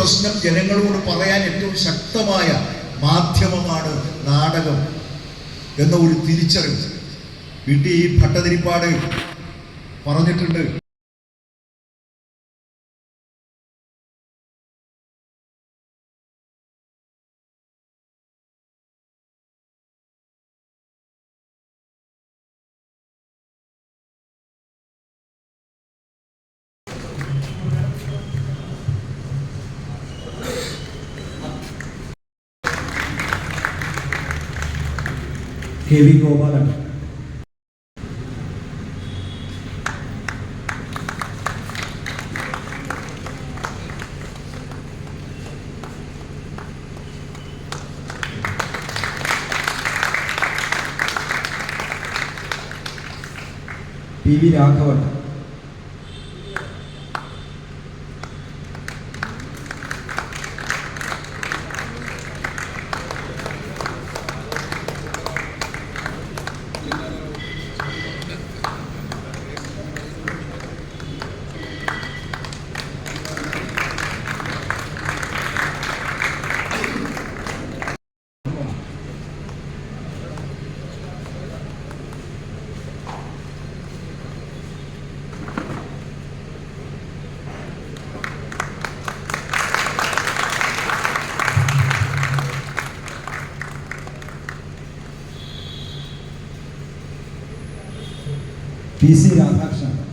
പ്രശ്നം ജനങ്ങളോട് പറയാൻ ഏറ്റവും ശക്തമായ മാധ്യമമാണ് നാടകം എന്ന ഒരു തിരിച്ചറിവ്. വീട്ടിൽ ഈ ഭട്ടതിരിപ്പാട് പറഞ്ഞിട്ടുണ്ട്. K V Gopalan P V Raghavan P C Radhakrishnan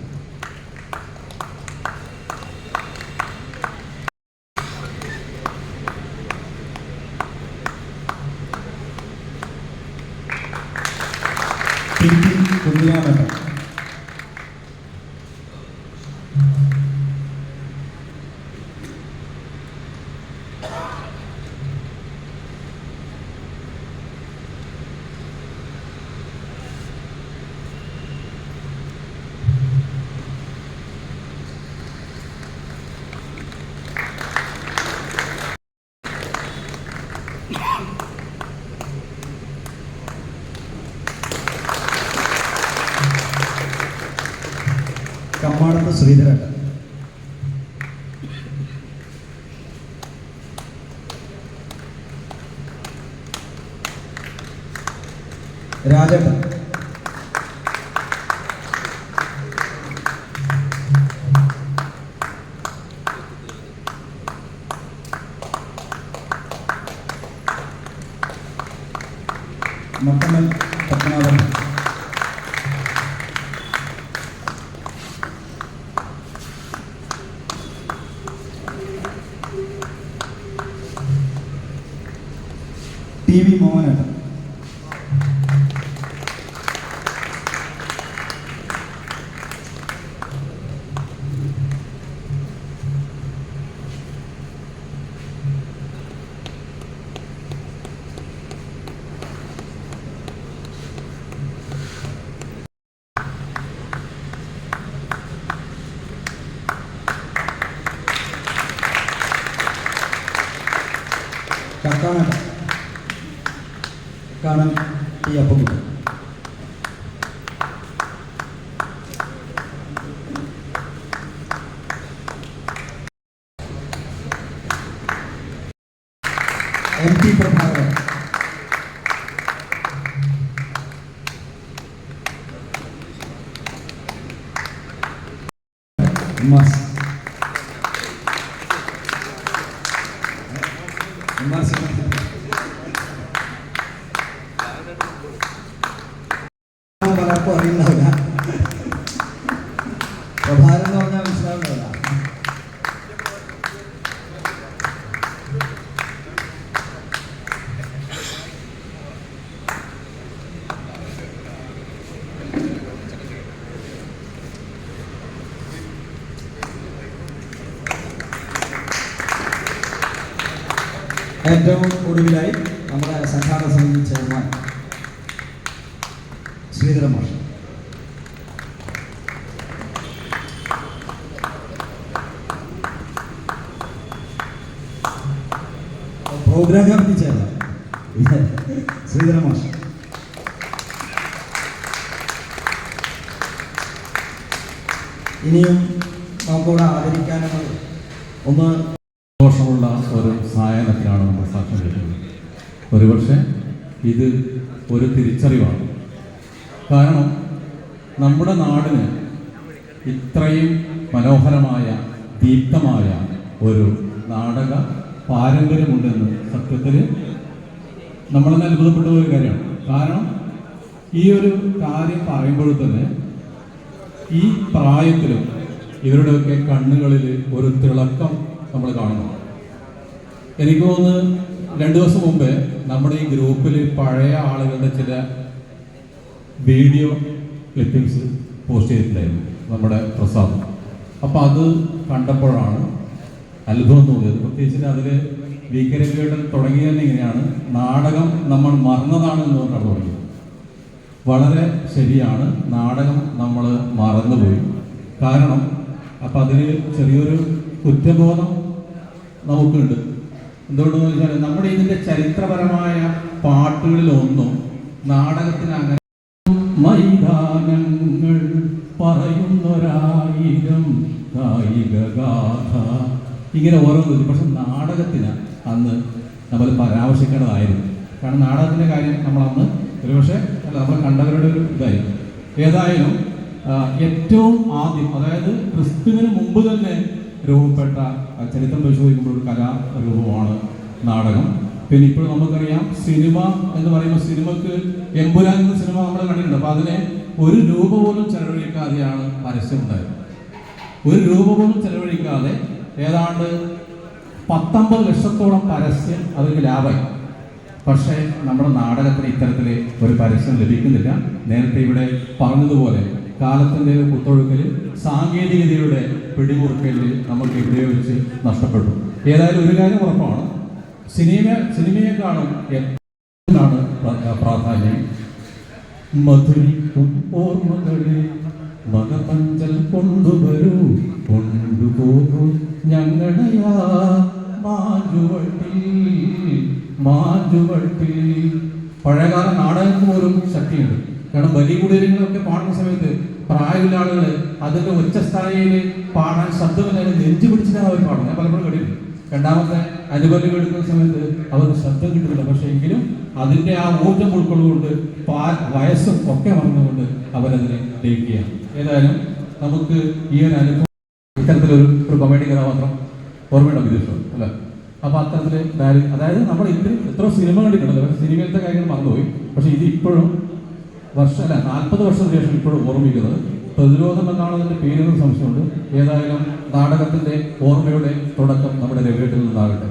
Kammadath ശ്രീധരേട്ടൻ രാജേട്ടൻ. മട്ടന്നൽ Padmanabhan. MP Perhara. Emas. Emas. Emas. ഏറ്റവും ഒടുവിലായി നമ്മുടെ സംഘാടക സമിതി ചെയർമാൻ ശ്രീധരൻ മാഷ്. Programme chairman. ശ്രീധരൻ മാഷ്. ഇനിയും നമുക്കിവിടെ ആദരിക്കാനുള്ളത് ഒന്ന് ദോഷമുള്ള ഒരു സായനത്തിനാണ് നമ്മൾ സാക്ഷ്യം വഹിക്കുന്നത്. ഒരുപക്ഷെ ഇത് ഒരു തിരിച്ചറിവാണ്. കാരണം നമ്മുടെ നാടിന് ഇത്രയും മനോഹരമായ ദീപ്തമായ ഒരു നാടക പാരമ്പര്യമുണ്ടെന്ന് സത്യത്തിൽ നമ്മളെന്ന് അത്ഭുതപ്പെട്ട ഒരു കാര്യമാണ്. കാരണം ഈ ഒരു കാര്യം പറയുമ്പോൾ തന്നെ ഈ പ്രായത്തിലും ഇവരുടെയൊക്കെ കണ്ണുകളിൽ ഒരു തിളക്കം നമ്മൾ കാണുന്നു എനിക്ക് തോന്നുന്നു രണ്ടു ദിവസം മുമ്പേ നമ്മുടെ ഈ ഗ്രൂപ്പിൽ പഴയ ആളുകളുടെ ചില വീഡിയോ ക്ലിപ്പിങ്സ് പോസ്റ്റ് ചെയ്തിട്ടുണ്ടായിരുന്നു നമ്മുടെ പ്രസാദ്. അപ്പോൾ അത് കണ്ടപ്പോഴാണ് അത്ഭുതം തോന്നിയത്. പ്രത്യേകിച്ച് അതിൽ വി കെ രവിയുടെ തുടങ്ങിയത് ഇങ്ങനെയാണ്. നാടകം നമ്മൾ മറന്നതാണ് എന്ന് പറഞ്ഞാണ് തുടങ്ങിയത്. വളരെ ശരിയാണ്. നാടകം നമ്മൾ മറന്നുപോയി. കാരണം അപ്പം അതിൽ ചെറിയൊരു കുറ്റബോധം നമുക്കുണ്ട്. എന്തുകൊണ്ടെന്ന് വെച്ചാൽ നമ്മുടെ ഇതിന്റെ ചരിത്രപരമായ പാട്ടുകളിലൊന്നും നാടകത്തിന് അങ്ങനെ മൈതാനങ്ങൾ പറയുന്നൊരായിരം കായിക ഇങ്ങനെ ഓരോന്നും പക്ഷെ നാടകത്തിന് അന്ന് നമ്മൾ പരാമർശിക്കേണ്ടതായിരുന്നു. കാരണം നാടകത്തിന്റെ കാര്യം നമ്മളന്ന് ഒരുപക്ഷെ അല്ല നമ്മൾ കണ്ടവരുടെ ഒരു ഇതായിരുന്നു ഏതായാലും ഏറ്റവും ആദ്യം അതായത് ക്രിസ്തുവിന് മുമ്പ് തന്നെ രൂപപ്പെട്ട ചരിത്രം പരിശോധിക്കുമ്പോൾ ഒരു കലാരൂപമാണ് നാടകം. പിന്നെ ഇപ്പോൾ നമുക്കറിയാം സിനിമ എന്ന് പറയുമ്പോൾ സിനിമക്ക് എമ്പുരാൻ എന്ന സിനിമ നമ്മൾ കണ്ടിട്ടുണ്ട്. അപ്പോൾ അതിനെ ഒരു രൂപ പോലും ചെലവഴിക്കാതെയാണ് പരസ്യം ഉണ്ടായത്. ഒരു രൂപ പോലും ചെലവഴിക്കാതെ ഏതാണ്ട് പത്തൊമ്പത് ലക്ഷത്തോളം പരസ്യം അതിന് ലാഭമായി. പക്ഷേ നമ്മുടെ നാടകത്തിന് ഇത്തരത്തിൽ ഒരു പരസ്യം ലഭിക്കുന്നില്ല. നേരത്തെ ഇവിടെ പറഞ്ഞതുപോലെ കാലത്തിന്റെ കുത്തൊഴുക്കൽ സാങ്കേതികതയുടെ പിടിമുറുക്കലിൽ നമ്മൾക്ക് ഉപയോഗിച്ച് നഷ്ടപ്പെട്ടു. ഏതായാലും ഒരു കാര്യം ഉറപ്പാണ്. സിനിമ സിനിമയെക്കാളും എന്താണ് പ്രാധാന്യം? മധുരിക്കും ഓർമ്മകളെ മകപഞ്ചൽ കൊണ്ടുവരൂ. കൊണ്ടുപോകൂ ഞങ്ങളയാ മാറ്റുവട്ടിൽ മാഞ്ചുവട്ടിൽ. പഴയകാല നാടകങ്ങൾക്ക് പോലും ശക്തിയുണ്ട്. കാരണം ബലികുടീരങ്ങളൊക്കെ പാടുന്ന സമയത്ത് പ്രായമുള്ള ആളുകൾ അതിന്റെ ഉച്ചസ്ഥായിയിൽ പാടാൻ ശബ്ദമില്ലാതെ നെഞ്ചു പിടിച്ചിട്ടാണ് അവർ പാടുന്നത്. ഞാൻ പലപ്പോഴും കേട്ടിട്ടുണ്ട്. രണ്ടാമത്തെ അനുബന്ധം എടുക്കുന്ന സമയത്ത് അവർക്ക് ശബ്ദം കിട്ടുന്നില്ല പക്ഷേ എങ്കിലും അതിന്റെ ആ ഊർജം ഉൾക്കൊള്ളുകൊണ്ട് വയസ്സും ഒക്കെ മറന്നുകൊണ്ട് അവരതിനെ ലയിക്കുകയാണ്. ഏതായാലും നമുക്ക് ഈ ഒരു അനുഭവം ഇത്തരത്തിലൊരു ഒരു കൊമേഡി കഥാപാത്രം ഓർമ്മയുടെ വിദേശം അല്ല? അപ്പൊ അത്തരത്തിൽ അതായത് നമ്മൾ ഇത്ര എത്ര സിനിമ കണ്ടിട്ടുണ്ടല്ലോ പക്ഷേ സിനിമയിലത്തെ കാര്യങ്ങൾ മറന്നുപോയി. പക്ഷെ ഇത് ഇപ്പോഴും വർഷം അല്ല നാൽപ്പത് വർഷത്തിന് ശേഷം ഇപ്പോഴും ഓർമ്മിക്കുന്നത് പ്രതിരോധം എന്നാണ് അതിന്റെ പേരെന്ന് സംശയമുണ്ട്. ഏതായാലും നാടകത്തിന്റെ ഓർമ്മയുടെ തുടക്കം നമ്മുടെ രവിയേട്ടിൽ നിന്നാകട്ടെ.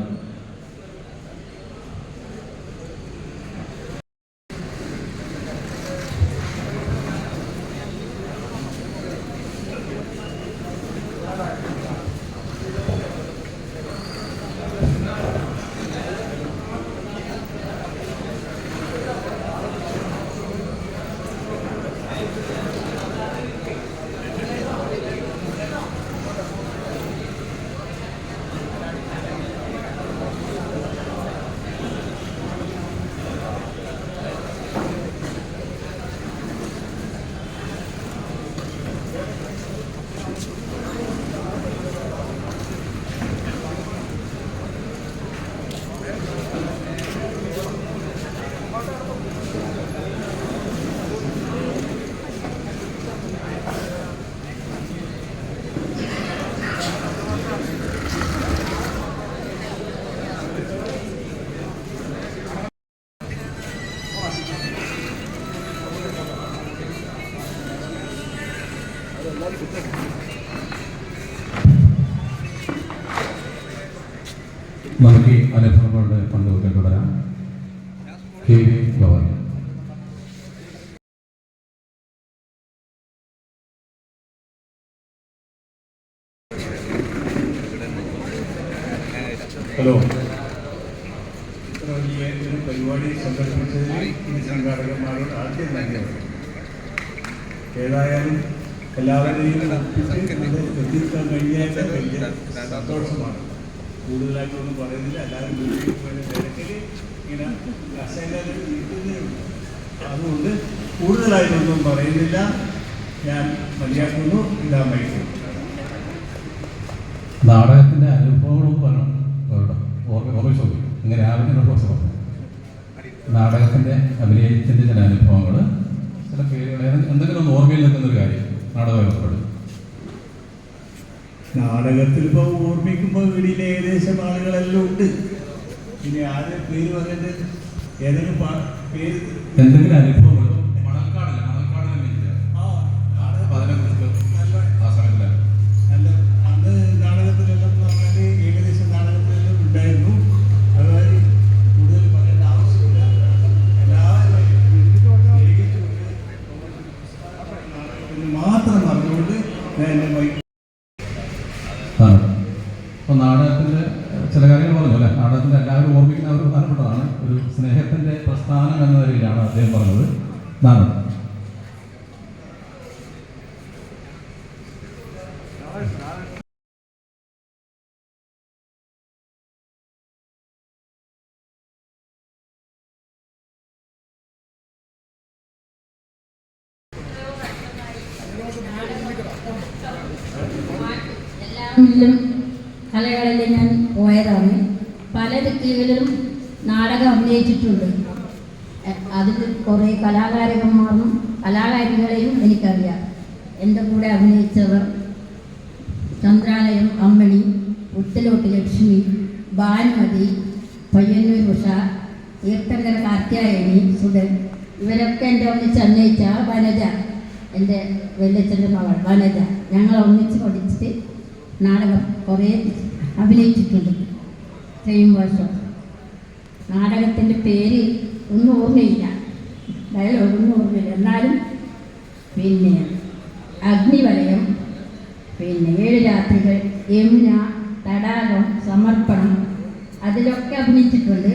നമുക്ക് ഈ അനുഭവങ്ങളുടെ പങ്കുവെക്കാൻ തുടരാം. കെ ഹലോ. ഇത്ര വലിയ ഒരു പരിപാടി സംഘടിപ്പിച്ചതിന് ഈ സംഘാടകന്മാരോട് ആദ്യം നന്ദിയുണ്ട് ഏതായാലും എല്ലാവരെയും എത്തിക്കാൻ കഴിഞ്ഞാൽ വലിയ സന്തോഷമാണ് കൂടുതലായിട്ടൊന്നും പറയുന്നില്ല എല്ലാവരും തിരക്കിൽ ഇങ്ങനെ കസേരയിൽ ഇരിക്കുന്നേ ഉള്ളൂ. അതുകൊണ്ട് കൂടുതലായിട്ടൊന്നും പറയുന്നില്ല ഞാൻ മതിയാക്കുന്നു ഇതാ മൈക്കും നാടകത്തിന്റെ അനുഭവങ്ങളും പറഞ്ഞു ഓർമ്മ ചോദിക്കും ഇങ്ങനെ രാവിലെ പ്രൊഫസർ നാടകത്തിന്റെ അഭിനയത്തിന്റെ ചില അനുഭവങ്ങൾ ചില പേരുകൾ എന്തെങ്കിലും ഒന്ന് ഓർമ്മയിൽ നിൽക്കുന്ന ഒരു കാര്യം? നാടകമായി ഏർപ്പെടും നാടകത്തിൽ ഇപ്പോൾ ഓർമ്മിക്കുമ്പോൾ വീടിൽ ഏകദേശം ആളുകളെല്ലാം ഉണ്ട്. ഇനി ആരെ പേര് പറയേണ്ടത് ഏതെങ്കിലും പേര് എന്തെങ്കിലും അനുഭവങ്ങൾ അപ്പോൾ നാടകത്തിന്റെ ചില കാര്യങ്ങൾ പറഞ്ഞു അല്ലേ? നാടകത്തിന്റെ എല്ലാവരും ഓർമ്മിക്കുന്ന ഒരു പ്രധാനപ്പെട്ടതാണ്. ഒരു സ്നേഹത്തിന്റെ പ്രസ്ഥാനം എന്ന നിലയിലാണ് അദ്ദേഹം പറഞ്ഞത്. നാടകം. എല്ലാത്തിലും കലകളിൽ ഞാൻ പോയതാണ്. പല ദിക്കുകളിലും നാടകം അഭിനയിച്ചിട്ടുണ്ട്. അതിൽ കുറേ കലാകാരന്മാരും കലാകാരികളെയും എനിക്കറിയാം. എന്റെ കൂടെ അഭിനയിച്ചവർ ചന്ദ്രാലയം അമ്മണി ഉത്തലോട്ട് ലക്ഷ്മി ഭാനുമതി പയ്യന്നൂർ ഉഷ തീർത്ഥങ്കര കാർത്യായനി സുധൻ. ഇവരൊക്കെ എന്റെ ഒന്നിച്ച് അഭിനയിച്ച വനജ എന്റെ വല്യച്ഛന്റെ മകൾ വനജ. ഞങ്ങൾ ഒന്നിച്ച് പഠിച്ചിട്ട് നാടകം കുറേ അഭിനയിച്ചിട്ടുണ്ട്. വർഷം നാടകത്തിന്റെ പേര് ഒന്നും ഓർമ്മയില്ല. ഡയലോഗ് ഒന്നും ഓർമ്മയില്ല. എന്നാലും പിന്നെ അഗ്നിവലയം പിന്നെ ഏഴ് രാത്രികൾ യമുന തടാകം സമർപ്പണം അതിലൊക്കെ അഭിനയിച്ചിട്ടുണ്ട്.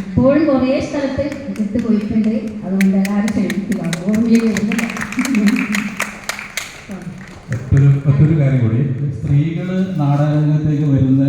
ഇപ്പോഴും കുറേ സ്ഥലത്ത് വിട്ടുപോയിട്ടുണ്ട് അതുകൊണ്ട് എല്ലാവരും ക്ഷണിക്കുക ഓർമ്മയിൽ വരുന്നില്ല. ഒറ്റൊരു കാര്യം കൂടി സ്ത്രീകൾ നാടകരംഗത്തേക്ക് വരുന്ന